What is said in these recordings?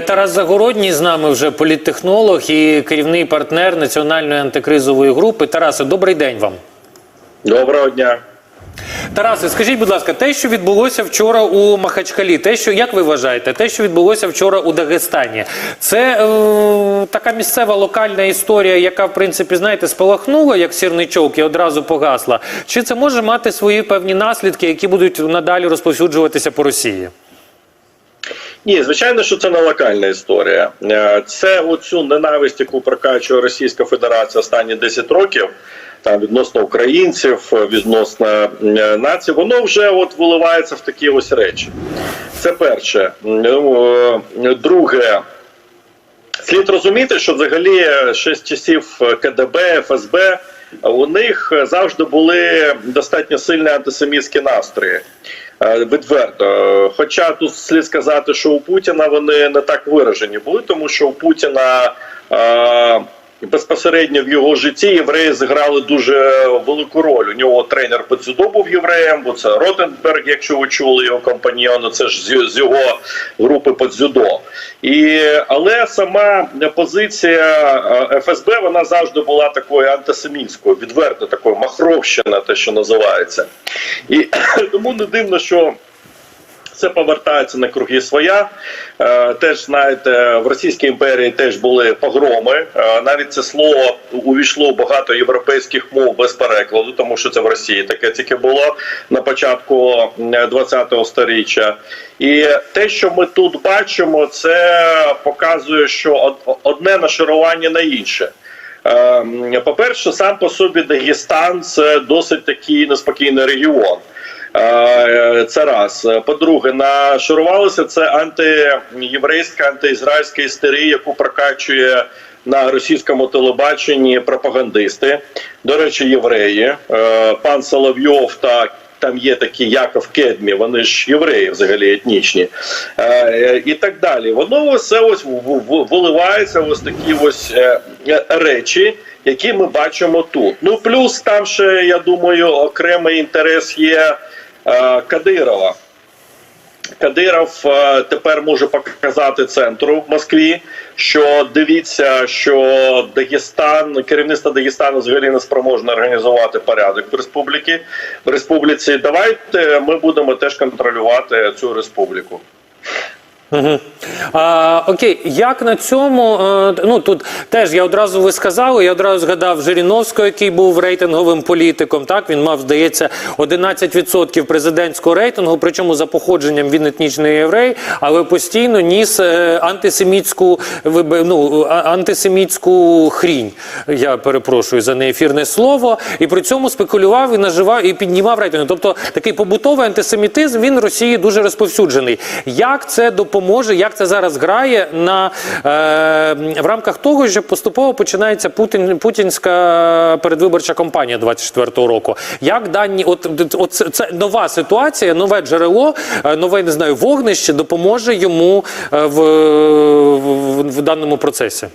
Тарас Загородній з нами вже політтехнолог і керівний партнер національної антикризової групи. Тарасе, добрий день вам. Доброго дня. Тарасе, скажіть, будь ласка, те, що відбулося вчора у Махачкалі, те, що як ви вважаєте, те, що відбулося вчора у Дагестані, це е, така місцева локальна історія, яка в принципі знаєте спалахнула як сірничок і одразу погасла. Чи це може мати свої певні наслідки, які будуть надалі розповсюджуватися по Росії? Ні, звичайно, що це не локальна історія. Е, Це оцю ненависть, яку прокачує Російська Федерація останні 10 років. Там відносно українців, відносно е, націй, воно вже от виливається в такі ось речі. Це перше. Ну, е, Друге, слід розуміти, що взагалі ще з часів КДБ, ФСБ у них завжди були достатньо сильні антисемітські настрої. Е, Відверто, хоча тут слід сказати, що у Путіна вони не так виражені були, тому що у Путіна е, безпосередньо в його житті євреї зіграли дуже велику роль. У нього тренер по дзюдо був євреєм, бо це Ротенберг, якщо ви чули його компаньйону, це ж з, з його групи по дзюдо. І, але сама позиція е, ФСБ вона завжди була такою антисемітською, відверто такою махровщина, те, що називається. І тому не дивно, що. Це повертається на круги своя. Е, теж знаєте, в Російській імперії теж були погроми. Е, навіть це слово увійшло в багато європейських мов без перекладу, тому що це в Росії таке тільки було на початку 20-го сторіччя. І те, що ми тут бачимо, це показує, що одне нашарування на інше. Е, По-перше, сам по собі Дагестан це досить такий неспокійний регіон. Е, Це раз. По-друге, нашарувалося це антиєврейська, антиізраїльська істерія, яку прокачує на російському телебаченні пропагандисти. До речі, євреї. Е, Пан Соловйов та там є такі Яков Кедмі, вони ж євреї взагалі етнічні, е, і так далі. Воно все ось виливається ось такі ось речі, які ми бачимо тут. Ну плюс там ще я думаю, окремий інтерес є Кадирова. Кадиров е, тепер може показати центру в Москві, що дивіться, що Дагестан, керівництво Дагестану взагалі не спроможне організувати порядок в республіки в республіці. Давайте ми будемо теж контролювати цю республіку. Угу. А, окей, як на цьому? е, ну тут теж я одразу ви сказали, я одразу згадав Жириновського, який був рейтинговим політиком. Так він мав, здається, 11% президентського рейтингу. Причому за походженням він етнічний єврей, але постійно ніс е, антисемітську ну, антисемітську хрінь. Я перепрошую за неефірне слово. І при цьому спекулював і наживав і піднімав рейтинги. Тобто такий побутовий антисемітизм він в Росії дуже розповсюджений. Як це допоможе? Як це зараз грає на е, в рамках того, що поступово починається Путін путінська передвиборча кампанія 24-го року? Як дані, от, от це, це нова ситуація, нове джерело, е, нове не знаю, вогнище допоможе йому е, в, в, в даному процесі?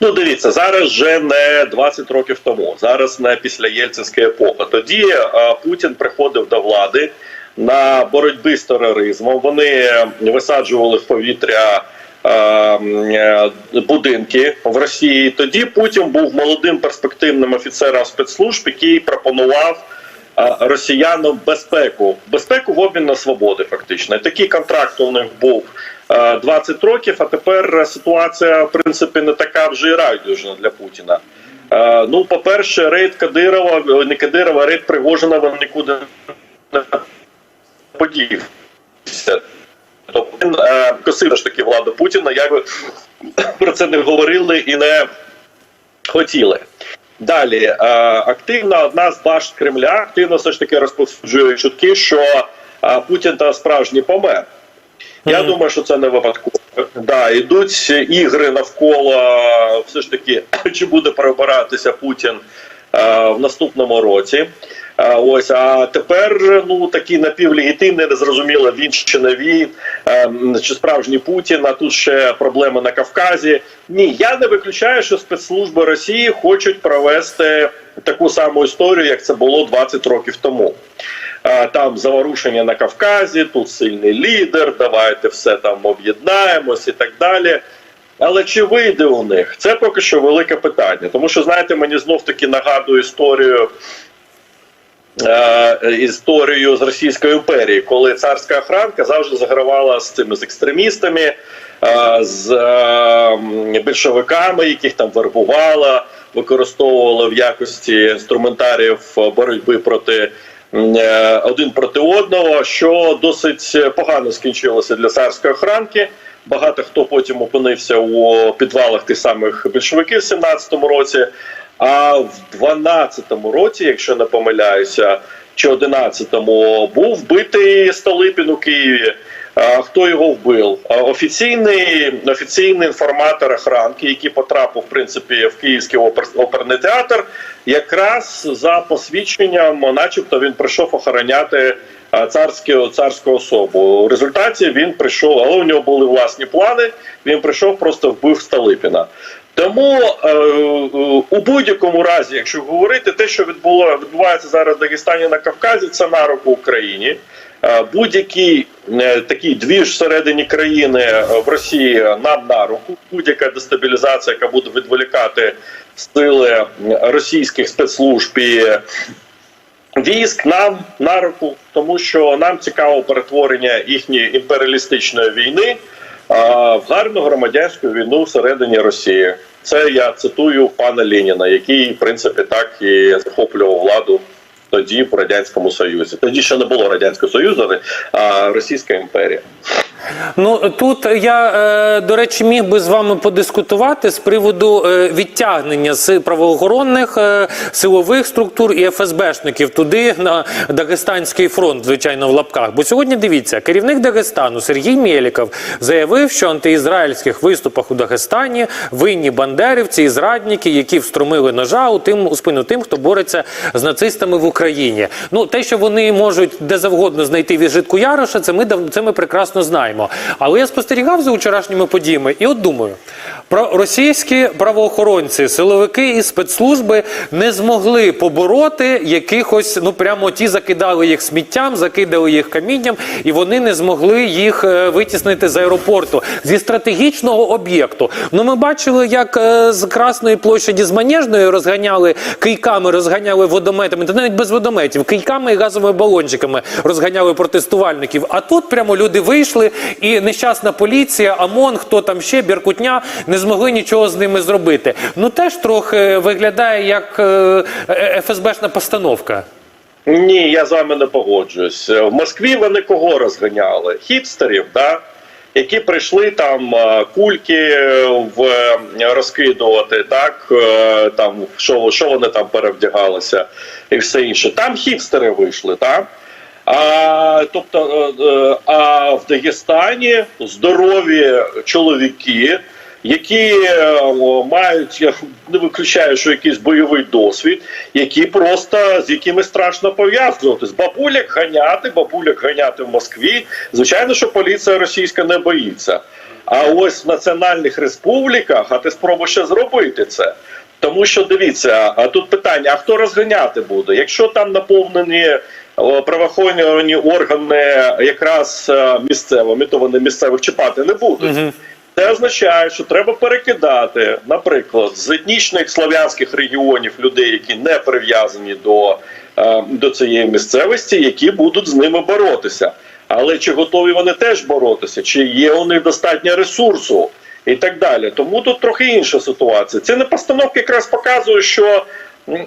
Ну, дивіться, зараз вже не 20 років тому. Зараз не після Єльцинської епохи. Тоді е, Путін приходив до влади на боротьбі з тероризмом. Вони висаджували в повітря. е, е, Будинки в Росії тоді Путін був молодим перспективним офіцером спецслужб, який пропонував е, росіянам безпеку, безпеку в обмін на свободи. Фактично, такий контракт у них був е, 20 років. А тепер ситуація в принципі не така вже і райдужна для Путіна. Ну, по перше, рейд Кадирова, не Кадирова, рейд Пригожина він нікуди не подівся. Тобто він е, косив ж таки владу Путіна, як би про це не говорили і не хотіли. Далі е, активна одна з башт Кремля активно все ж таки розповсюджує чутки, що е, Путін та справжній помер. Я думаю, що це не випадково. Да, йдуть ігри навколо все ж таки, чи буде перебиратися Путін е, в наступному році. Ось, а тепер ну такі напівлегітимні, незрозуміло, він чи е, чи справжній Путін, а тут ще проблеми на Кавказі. Ні, я не виключаю, що спецслужби Росії хочуть провести таку саму історію, як це було 20 років тому. там заворушення на Кавказі, тут сильний лідер, давайте все там об'єднаємось і так далі. Але чи вийде у них? Це поки що велике питання. Тому що, знаєте, мені знов таки нагадує історію. Е, історію з Російської імперії, коли царська охранка завжди загравала з цими з екстремістами, е, з е, більшовиками, яких там вербувала, використовувала в якості інструментаріїв боротьби проти один проти одного, що досить погано скінчилося для царської охранки. Багато хто потім опинився у підвалах тих самих більшовиків в 17-му році. А в 12-му році, якщо не помиляюся, чи 11-му, був вбитий Столипін у Києві. Хто його вбив? Офіційний офіційний інформатор охранки, який потрапив в принципі в Київський опер, оперний театр, якраз за посвідченням, начебто, він прийшов охороняти царську, царську особу. У результаті він прийшов, але у нього були власні плани. Він прийшов, просто вбив Столипіна. Тому е, е, у будь-якому разі, якщо говорити, те, що відбуло відбувається зараз в Дагестані на Кавказі, це на руку Україні. Е, Будь-який е, такий двіж всередині країни е, в Росії нам на руку. Будь-яка дестабілізація, яка буде відволікати сили російських спецслужб і військ, нам на руку, тому що нам цікаво перетворення їхньої імперіалістичної війни в гарну громадянську війну всередині Росії. Це я цитую пана Лініна, який в принципі так і захоплював владу тоді в радянському союзі. Тоді ще не було радянського союзу, а Російська імперія. Ну тут я е, до речі міг би з вами подискутувати з приводу е, відтягнення з правоохоронних е, силових структур і ФСБшників туди на Дагестанський фронт, звичайно, в лапках. Бо сьогодні дивіться, керівник Дагестану Сергій Мєліков заявив, що антиізраїльських виступах у Дагестані винні бандерівці і зрадники, які встромили ножа у тим у спину тим, хто бореться з нацистами в Україні. Ну те, що вони можуть де завгодно знайти віжитку Яроша, це ми це ми прекрасно знаємо. Але я спостерігав за вчорашніми подіями, і от думаю, про російські правоохоронці, силовики і спецслужби не змогли побороти якихось, ну прямо ті закидали їх сміттям, закидали їх камінням, і вони не змогли їх е, витіснити з аеропорту зі стратегічного об'єкту. Ну ми бачили, як е, з Красної площаді з Манежної розганяли кийками, розганяли водометами, та навіть без водометів, кийками і газовими балончиками розганяли протестувальників. А тут прямо люди вийшли, і нещасна поліція, ОМОН, хто там ще, Біркутня, не змогли нічого з ними зробити. Ну теж трохи виглядає як е, е, ФСБшна постановка. Ні, я з вами не погоджуюсь. В Москві вони кого розганяли? Хіпстерів, да? які прийшли там е, кульки в розкидувати, так там що, що вони там перевдягалися і все інше. Там хіпстери вийшли, так? А, тобто, е, е, а в Дагестані здорові чоловіки, які е, мають, я не виключаю, що якийсь бойовий досвід, які просто з якими страшно пов'язуватись. Бабуляк ганяти, бабуляк ганяти в Москві. Звичайно, що поліція російська не боїться. А ось в національних республіках, а ти спробуй ще зробити це. Тому що дивіться, а тут питання: а хто розганяти буде? Якщо там наповнені правоохоронні органи якраз е, місцевими, то вони місцевих чіпати не будуть. Це означає, що треба перекидати, наприклад, з етнічних слов'янських регіонів людей, які не прив'язані до, е, до цієї місцевості, які будуть з ними боротися. Але чи готові вони теж боротися, чи є у них достатньо ресурсу і так далі. Тому тут трохи інша ситуація. Ці непостановки якраз показують, що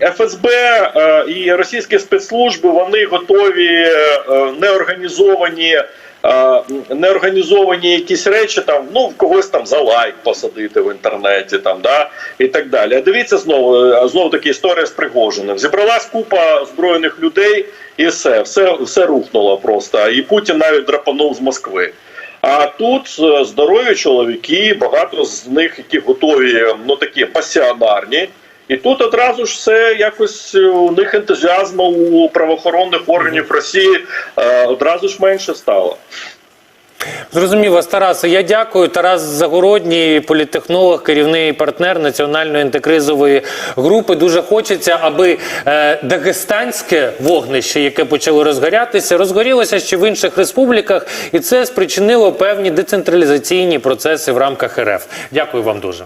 ФСБ е, і російські спецслужби вони готові е, е, неорганізовані. е, Неорганізовані якісь речі там, ну в когось там за лайк посадити в інтернеті, там да і так далі. Дивіться знову е, знову таки історія з Пригожиним. Зібралась купа збройних людей, і все, все, все рухнуло просто. І Путін навіть драпанув з Москви. А тут е, здорові чоловіки, багато з них, які готові, ну такі пасіонарні. І тут одразу ж все якось у них ентузіазму у правоохоронних органів Росії е, одразу ж менше стало. Зрозумів вас, Тарасе. Я дякую. Тарас Загородній, політтехнолог, керівний партнер національної антикризової групи. Дуже хочеться, аби е, дагестанське вогнище, яке почало розгорятися, розгорілося ще в інших республіках, і це спричинило певні децентралізаційні процеси в рамках РФ. Дякую вам дуже.